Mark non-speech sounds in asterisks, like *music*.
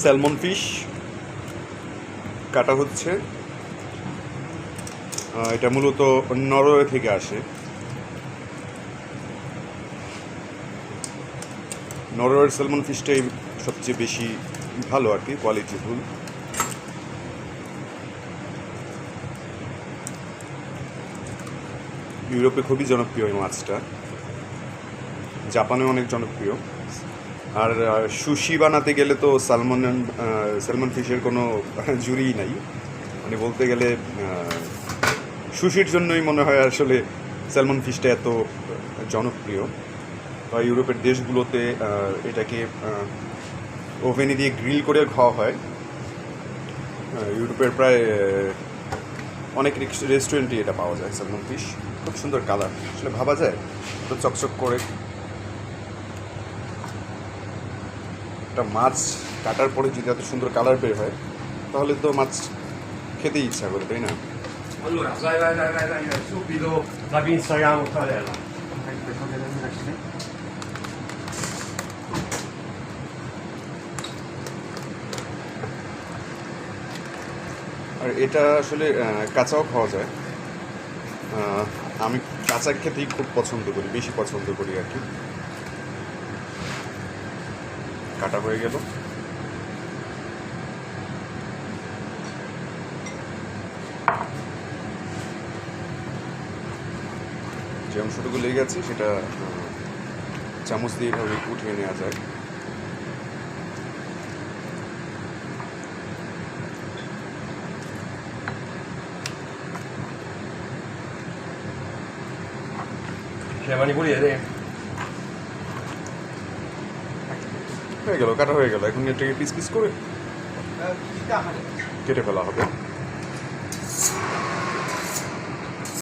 Salmon fish, কাটা হচ্ছে। এটা মূলত নরওয়ে থেকে আসে। নরওয়ের স্যালমন ফিশটাই সবচেয়ে বেশি ভালো আর কি কোয়ালিটিফুল ইউরোপে খুবই জনপ্রিয় এই মাছটা। জাপানে অনেক জনপ্রিয়। আর সুশি বানাতে গেলে তো সালমন স্যালমন ফিশের কোনো *laughs* জুরিই নাই। মানে বলতে গেলে সুশির জন্যই মনে হয় আসলে স্যালমন ফিশটা এত জনপ্রিয়। বা ইউরোপের দেশগুলোতে এটাকে ওভেনে দিয়ে গ্রিল করে খাওয়া হয়। ইউরোপের প্রায় অনেক রেস্টুরেন্টে এটা পাওয়া যায় স্যালমন ফিশ। খুব সুন্দর কালার। আসলে ভাবা যায় তো চকচক করে। একটা মাছ কাটার পরে যদি এত সুন্দর কালার বের হয়, তাহলে তো মাছ খেতেই ইচ্ছা করে, তাই না? আর এটা আসলে কাঁচাও খাওয়া যায়। আমি কাঁচা খেতেই খুব পছন্দ করি, বেশি পছন্দ করি আর কি। কাটা হয়ে গেল। যে অংশটুকু লেগে গেছে সেটা চামচ দিয়ে এভাবে উঠিয়ে নেওয়া যায়। C'è le mani হয়ে গেল কাটা হয়ে গেল। এখন এটাকে পিস পিস করে কেটে ফেলা হবে।